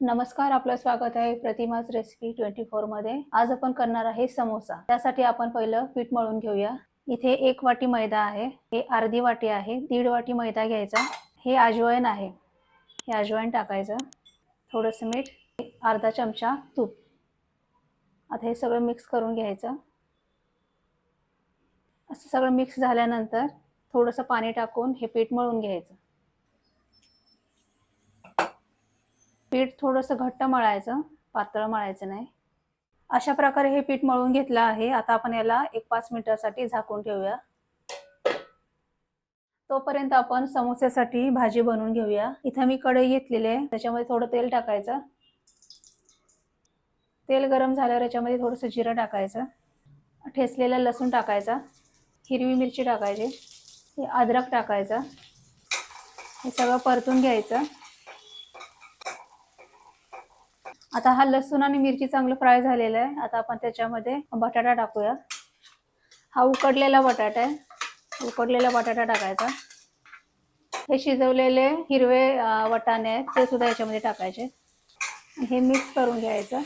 नमस्कार आपलं स्वागत आहे प्रतिमाज रेसिपी ट्वेंटी फोरमध्ये. आज आपण करणार आहे समोसा. त्यासाठी आपण पहिलं पीठ मळून घेऊया. इथे एक वाटी मैदा आहे. हे अर्धी वाटी आहे. दीड वाटी मैदा घ्यायचा. हे अजवाईन आहे. हे अजवाईन टाकायचं. थोडंसं मीठ. अर्धा चमचा तूप. आता हे सगळं मिक्स करून घ्यायचं. असं सगळं मिक्स झाल्यानंतर थोडंसं पाणी टाकून हे पीठ मळून घ्यायचं. पीठ थोडंसं घट्ट मळायचं पातळ मळायचं नाही. अशा प्रकारे हे पीठ मळून घेतलं आहे. आता आपण याला एक पाच मिनिटासाठी झाकून ठेवूया. तोपर्यंत आपण समोस्यासाठी भाजी बनवून घेऊया. इथं मी कढई घेतलेली आहे. त्याच्यामध्ये थोडं तेल टाकायचं. तेल गरम झाल्यावर याच्यामध्ये थोडंसं जिरं टाकायचं. ठेचलेला लसूण टाकायचा. हिरवी मिरची टाकायची. अद्रक टाकायचं. हे सगळं परतून घ्यायचं. आता हा लसूण आणि मिरची चांगलं फ्राय झालेलं आहे. आता आपण त्याच्यामध्ये बटाटा टाकूया. हा उकडलेला बटाटा आहे. उकडलेला बटाटा टाकायचा. हे शिजवलेले हिरवे वटाणे आहेत ते सुद्धा याच्यामध्ये टाकायचे. हे मिक्स करून घ्यायचं.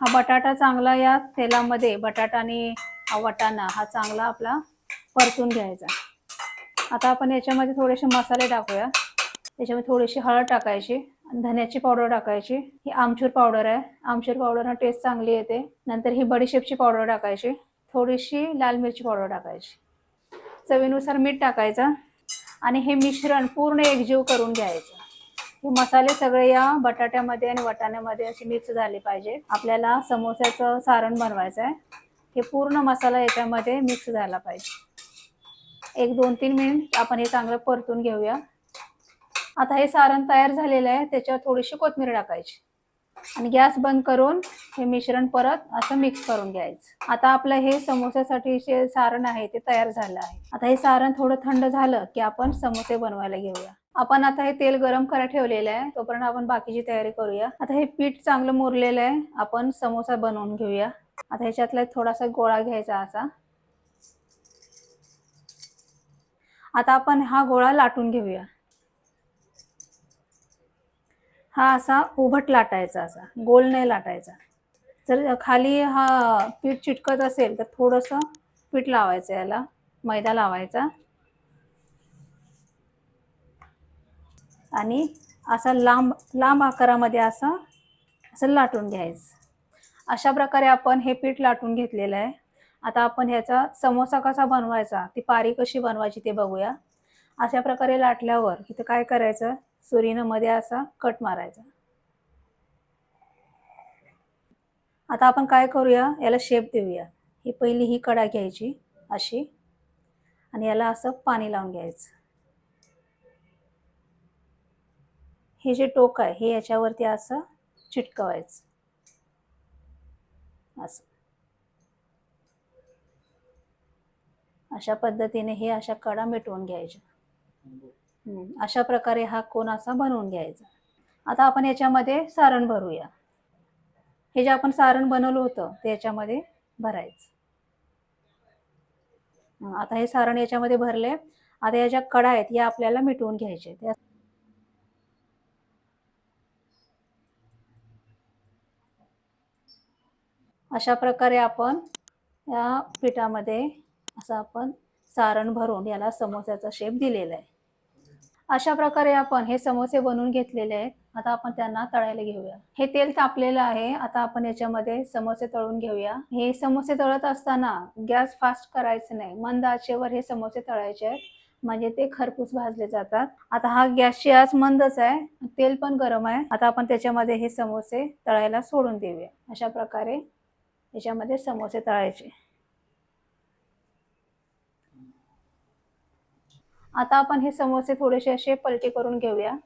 हा बटाटा चांगला या तेलामध्ये बटाटा आणि हा वटाणा हा चांगला आपला परतून घ्यायचा. आता आपण याच्यामध्ये थोडेसे मसाले टाकूया. त्याच्यामध्ये थोडीशी हळद टाकायची. आणि धन्याची पावडर टाकायची. ही आमचूर पावडर आहे. आमचूर पावडरनं टेस्ट चांगली येते. नंतर ही बडीशेपची पावडर टाकायची. थोडीशी लाल मिरची पावडर टाकायची. चवीनुसार मीठ टाकायचं आणि हे मिश्रण पूर्ण एकजीव करून घ्यायचं. हे मसाले सगळे या बटाट्यामध्ये आणि वटाण्यामध्ये असे मिक्स झाले पाहिजे. आपल्याला समोस्याचं सारण बनवायचं आहे. हे पूर्ण मसाला याच्यामध्ये मिक्स झाला पाहिजे. एक दोन तीन मिनिट आपण हे चांगलं परतून घेऊया. आता हे सारण तयार झालेलं आहे त्याच्यावर थोडीशी कोथमीर टाकायची. आणि गॅस बंद करून हे मिश्रण परत असं मिक्स करून घ्यायचं. आता आपलं हे समोस्यासाठी जे सारण आहे ते तयार झालं आहे. आता हे सारण थोडं थंड झालं की आपण समोसे बनवायला घेऊया. आपण आता हे तेल गरम करायला ठेवलेलं आहे तोपर्यंत आपण बाकीची तयारी करूया. आता हे पीठ चांगलं मुरलेलं आहे आपण समोसा बनवून घेऊया. आता ह्याच्यातला थोडासा गोळा घ्यायचा असा. आता आपण हा गोळा लाटून घेऊया. हा असा उभट लाटायचा असा गोल नाही लाटायचा. जर खाली हा पीठ चिटकत असेल तर थोडंसं पीठ लावायचं याला मैदा लावायचा. आणि असा लांब लांब आकारामध्ये असं असं लाटून घ्यायचं. अशा प्रकारे आपण हे पीठ लाटून घेतलेलं आहे. आता आपण ह्याचा समोसा कसा बनवायचा ती पारी कशी बनवायची ते बघूया. अशा प्रकारे लाटल्यावर इथं काय करायचं सुरीनं मध्ये असा कट मारायचा. आता आपण काय करूया? याला शेप देऊया. ही पहिली ही कडा घ्यायची अशी. आणि याला असं पाणी लावून घ्यायचं. हे जे टोक आहे हे याच्यावरती असं चिटकवायचं. असं. अशा पद्धतीने हे अशा कडा मिटवून घ्यायच्या. अशा प्रकारे हा कोण असा बनवून घ्यायचा. आता आपण याच्यामध्ये सारण भरूया. हे जे आपण सारण बनवलं होतं ते याच्यामध्ये भरायचं. आता हे सारण याच्यामध्ये भरले. आता या ज्या कडा आहेत या आपल्याला मिटवून घ्यायचे. त्या अशा प्रकारे आपण या पिठामध्ये असं आपण सारण भरून याला समोस्याचा शेप दिलेला आहे. अशा प्रकारे आपण हे समोसे बनवून घेतलेले आहेत. आता आपण त्यांना तळायला घेऊया. हे तेल तापलेलं आहे. आता आपण याच्यामध्ये समोसे तळून घेऊया. हे समोसे तळत असताना गॅस फास्ट करायचं नाही. मंद आचेवर हे समोसे तळायचे आहेत. म्हणजे ते खरपूस भाजले जातात. आता हा गॅसची आज मंदच आहे. तेल पण गरम आहे. आता आपण त्याच्यामध्ये हे समोसे तळायला सोडून देऊया. अशा प्रकारे याच्यामध्ये समोसे तळायचे. आता आपण हे समोसे थोडेसे असे पलटी करून घेऊया.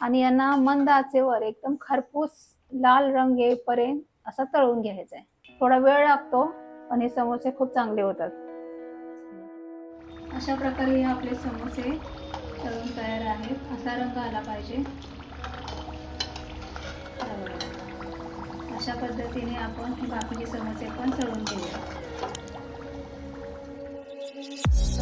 आणि यांना मंद आचेवर एकदम खरपूस लाल रंग येईपर्यंत असं तळून घ्यायचा आहे थोडा वेळ लागतो पण हे समोसे खूप चांगले होतात. अशा प्रकारे हे आपले समोसे तळून तयार आहेत. असा रंग आला पाहिजे. अशा पद्धतीने आपण बाकीचे समोसे पण तळून घेऊया.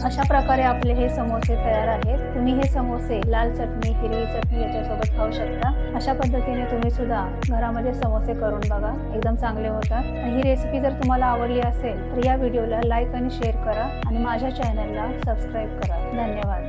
अशा प्रकारे आपले हे समोसे तयार आहेत. तुम्ही हे समोसे लाल चटणी हिरवी चटणी याच्यासोबत खाऊ शकता. अशा पद्धतीने तुम्ही सुद्धा घरामध्ये समोसे करून बघा. एकदम चांगले होतात. आणि ही रेसिपी जर तुम्हाला आवडली असेल तर या व्हिडिओला लाईक आणि शेअर करा. आणि माझ्या चॅनलला सबस्क्राईब करा. धन्यवाद.